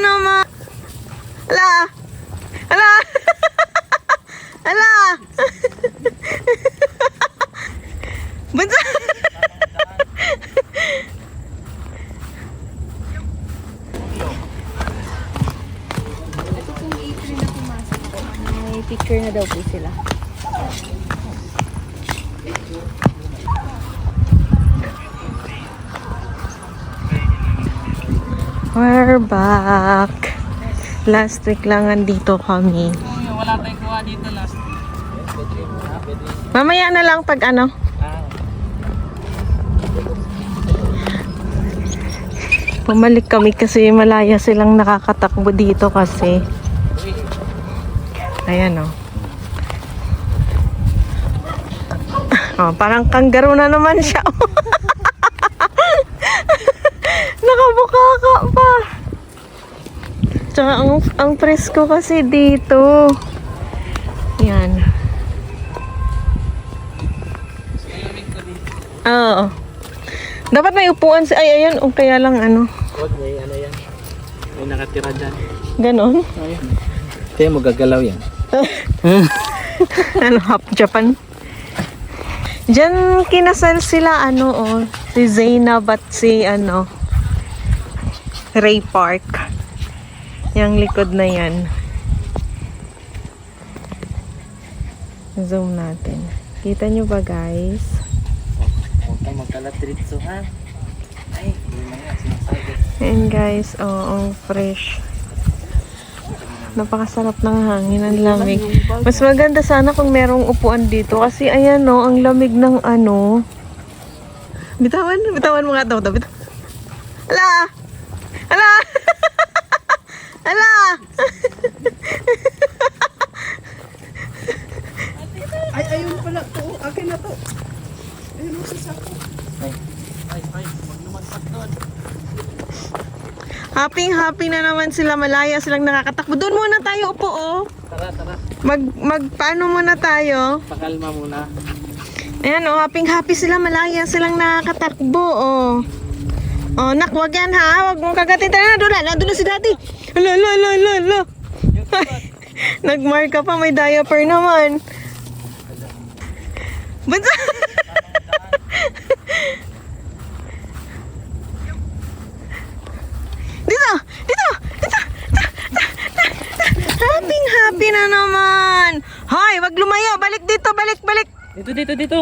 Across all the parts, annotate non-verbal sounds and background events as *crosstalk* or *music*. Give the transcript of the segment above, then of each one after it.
naman. Ala! Ala! *laughs* Ala! Bunso! Ito pong April na pumasok. May picture na daw po sila. We're back. Last week lang andito kami. Wala tayong kuha dito last Mamaya na lang pag ano. Pumalik kami kasi malaya silang nakakatakbo dito kasi. Ayan o. Oh, parang kanggaro na naman siya. *laughs* pa. Tsaka ang, ang presko kasi dito. Yan. Oo. Dapat may upuan si... Ay, ayan. O kaya lang ano. Huwag may ano yan. May nakatira dyan. Ganon. Kaya mo gagalaw yan. *laughs* ano, half Japan. Diyan kinasal sila, ano, oh, si Zainab at si, ano, Ray Park. Yung likod na yan. Zoom natin. Kita nyo ba, guys? Huwag kang magkalat dito ha. Ay, hindi na sinasabi. Ayan, guys, oh, ang fresh. Napakasarap ng hangin, ang lamig. Mas maganda sana kung merong upuan dito kasi ayan no, ang lamig ng ano. Bitawan, bitawan mo nga daw, daw. Bitaw. Ala! Ala! Ala! Ay, ayun pala to. Akin na to. Ayun ang sasako. Ay, ay, ay. Huwag lumasak doon. Happy happy na naman sila, malaya silang nakakatakbo. Doon muna tayo upo oh. Tara, tara. Mag mag paano muna tayo? Pakalma muna. Ayan oh, happy happy sila, malaya silang nakakatakbo oh. Oh, nak, wag yan ha. Wag mong kagatin. Tara na, doon na. Nandun na si daddy. Ala, ala, ala, ala, ala. *laughs* Nagmarka pa, may diaper naman. Bansa! *laughs* dito! Dito! Dito! Happy happy na naman! Hoy, wag lumayo! Balik dito! Balik, balik! Dito, dito, dito.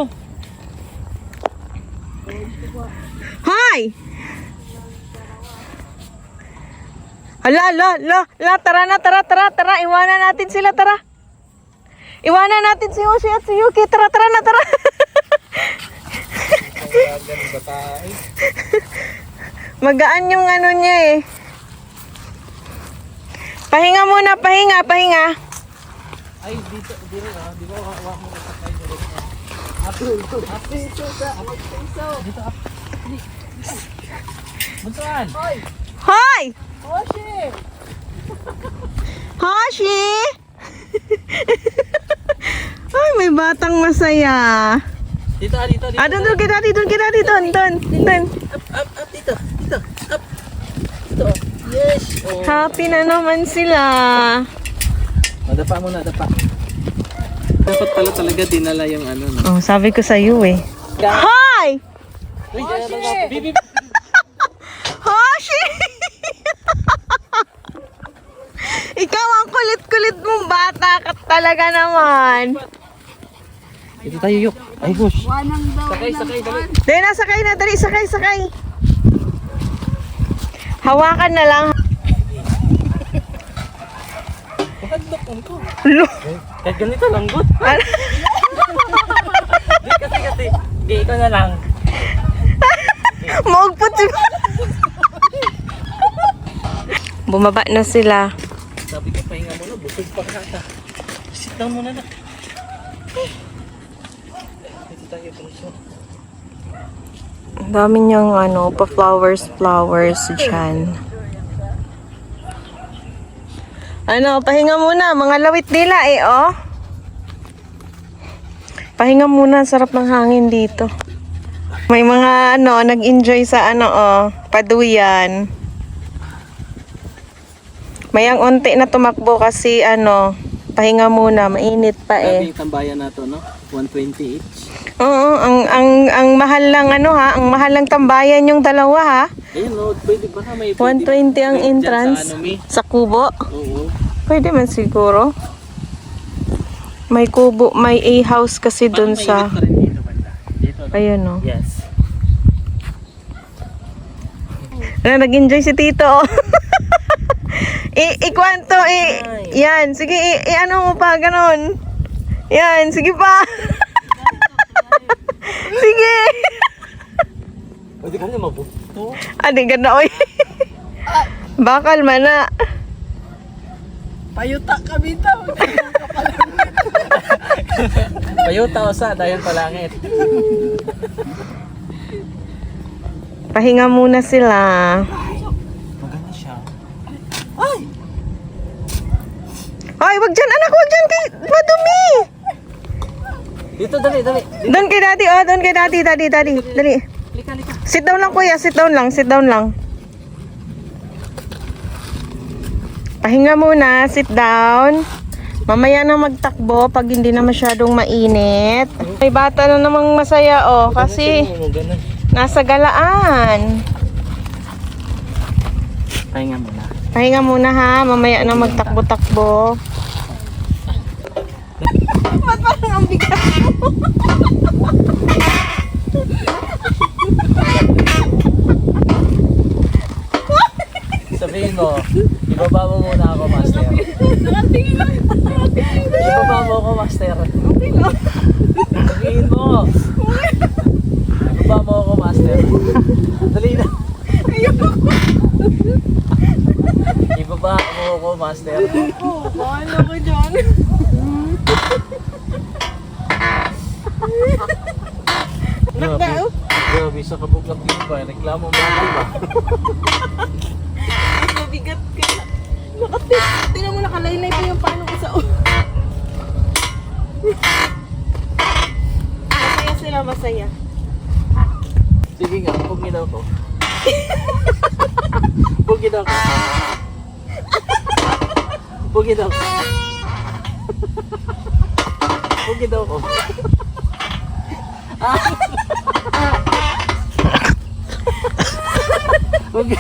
Hoy! Ala, ala, ala, ala, tara na, tara, tara, tara, iwanan natin sila, tara. Iwanan natin si Yoshi at si Yuki, tara, tara na, tara. *laughs* Magaan yung ano niya eh. Pahinga muna, pahinga, pahinga. Ay, dito, dito. ah. Di ba, wak mo kasakay dito. Apo, ito. Apo, ito. Apo, Dito, apo. Buntuan. Hoy! Oshi! Hoshi! Ay, may batang masaya. Dito, ah, dito, dito. Ah, doon, doon, kita, doon, kita, doon, doon, doon. Up, up, up, dito. Dito, up. Dito. Yes. Oh. Happy na naman sila. Madapa muna, dapa. Dapat pala talaga dinala yung ano, no? Oh, sabi ko sa iyo eh. Hi! Bibi! Hoshi! *laughs* *laughs* Ikaw ang kulit-kulit mong bata ka talaga naman. Dito tayo, yuk. Ay, gosh. Wanang daw Sakay, sakay, dali. Dali na, sakay na. Dali, sakay, sakay. Hawakan na lang. Bakit ko? Lo. Kahit ganito lang, good. Ano? Kasi, kasi. Di, ikaw na lang. Maugpot si... Bumaba na sila. Sabi ko, pahinga muna, busog pa kata. Sit down muna na. Tayo, puso. Ang dami niyang ano, pa-flowers, flowers dyan. Ano, pahinga muna. Mga lawit nila eh, oh. Pahinga muna. Sarap ng hangin dito. May mga ano, nag-enjoy sa ano, oh, paduyan. Mayang unti na tumakbo kasi ano, pahinga muna, mainit pa eh. yung tambayan na to, no? 120 each. Oo, ang ang ang mahal lang ano ha, ang mahal lang tambayan yung dalawa ha. Ayun, no? Pwede ba na may... 120 ang Dyan entrance Sa ano, Mi? sa kubo. Oo. Pwede man siguro. May kubo, may A-house kasi dun Parang sa mainit pa rin dito, banda. Dito. no? Ayun oh. Yes. Ano, nag-enjoy si Tito. *laughs* I, ikwanto, i, yan, sige, i, i- ano mo pa, ganon. Yan, sige pa. *laughs* sige. Pwede ka na mabuto. Adi, ganda, oy. Bakal man na. Payuta kami daw. Payuta o sa, dayon palangit. Pahinga muna sila. Siya. Hoy, wag dyan, anak, wag dyan, kay, madumi. Dito, dali, dali. Doon kay daddy, oh, doon kay daddy, daddy, daddy, dali. Lika, lika. Sit down lang, kuya, sit down lang, sit down lang. Pahinga muna, sit down. Mamaya na magtakbo pag hindi na masyadong mainit. May bata na namang masaya, oh, kasi nasa galaan. Pahinga muna. Pahinga muna ha, mamaya na magtakbo-takbo. Ba't parang ang bigat mo? Sabihin mo, ibaba mo muna ako, master. Ibaba mo ako, master. Sabihin mo. Ibaba mo ako, master. Dali na. Ibaba master. Paano ko dyan? Grabe, grabe sa kabuklak yun ba? Reklamo mo ba? Mas mabigat ka. Nakati, tingnan mo nakalaylay pa yung paano ko sa ulo. masaya sila, masaya. Sige nga, pugi daw ko. *laughs* Daw ko. Pugi daw. Pugi daw ko. Pugi.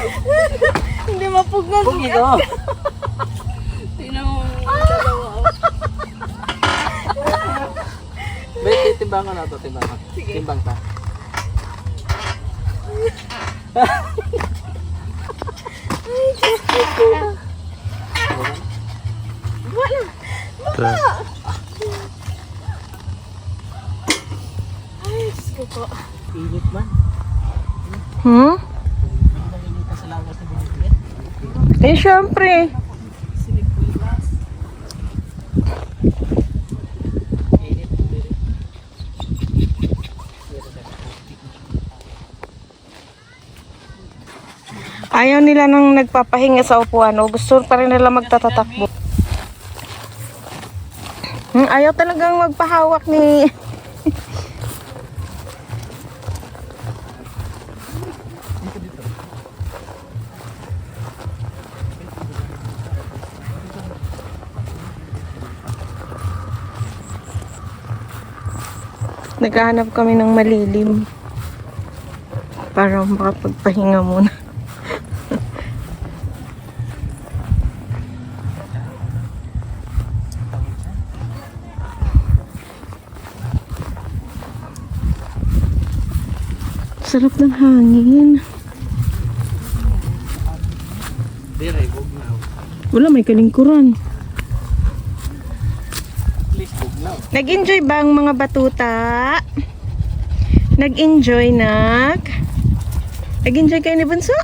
Hindi mapugnan. Pugi daw. Tingnan mo. Wait, timbang ko na to, timbang ko. Timbang ta. Init man. Hmm? Hindi na init sa lawas na binibigyan. Eh, syempre. Ayaw nila nang nagpapahinga sa upuan. O gusto pa rin nila magtatatakbo. Hmm, ayaw talagang magpahawak ni... Naghahanap kami ng malilim para makapagpahinga muna. Sarap ng hangin. Wala, may kalingkuran. Nag-enjoy ba ang mga batuta? Nag-enjoy, nag? Nag-enjoy kayo ni Bunso?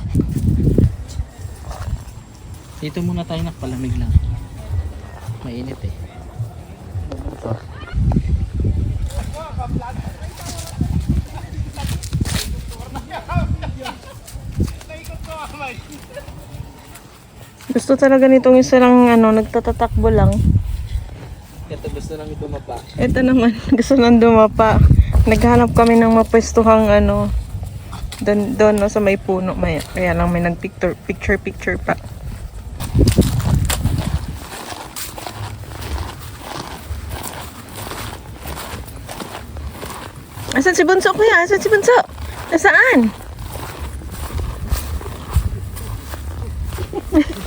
Dito muna tayo nakpalamig lang. Mainit eh. Gusto talaga nitong isa lang ano, nagtatatakbo lang. Ito gusto lang dumapa. Ito naman, *laughs* gusto lang dumapa. Naghanap kami ng mapwestuhang ano, doon, doon no, sa may puno. May, kaya lang may nagpicture picture, picture pa. Asan si Bunso kuya? Asan si Bunso? Nasaan? *laughs*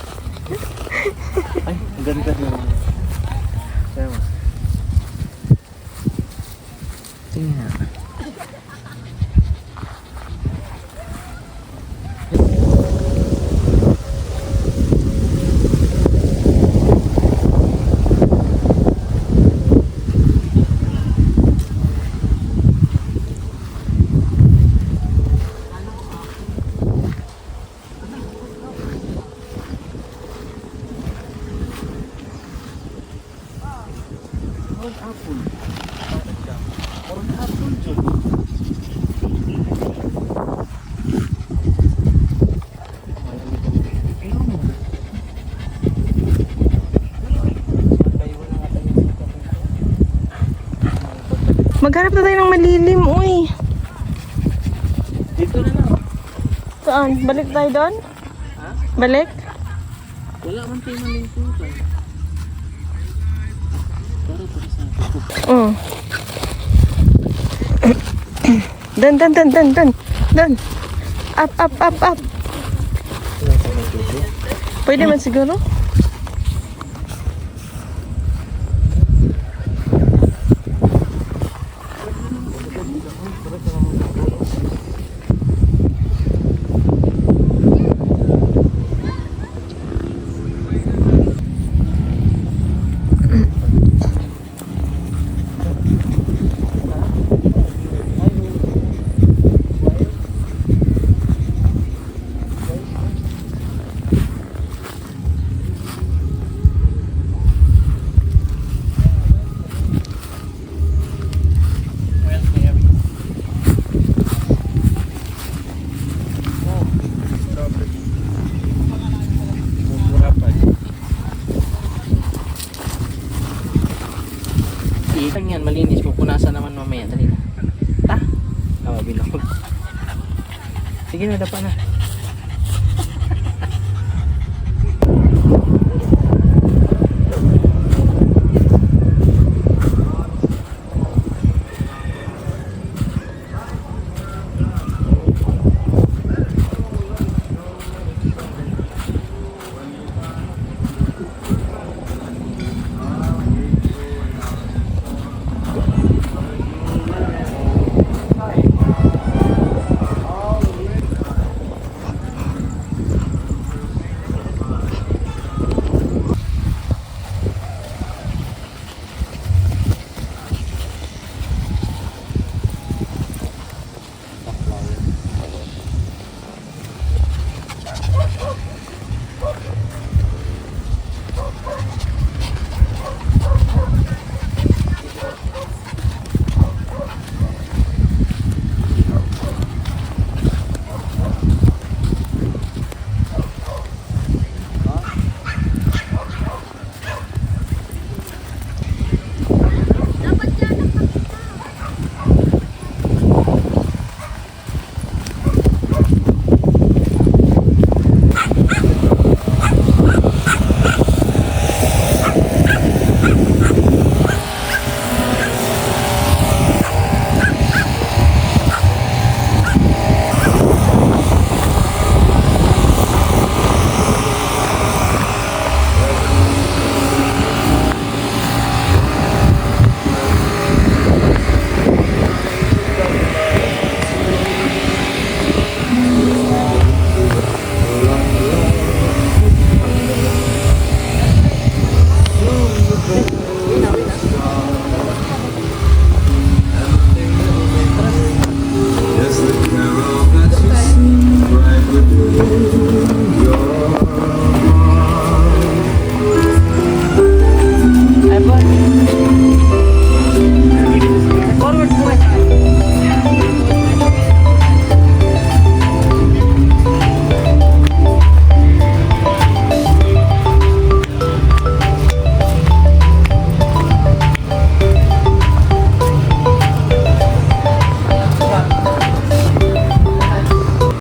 Maghanap na tayo ng malilim, uy. Dito na lang. Saan? Balik tayo doon? Balik? Wala man tayo malingkutan. Oo. Dan, dan, dan, dan, dan. Dan. Up, up, up, up. Pwede man siguro? Sige na, dapa na.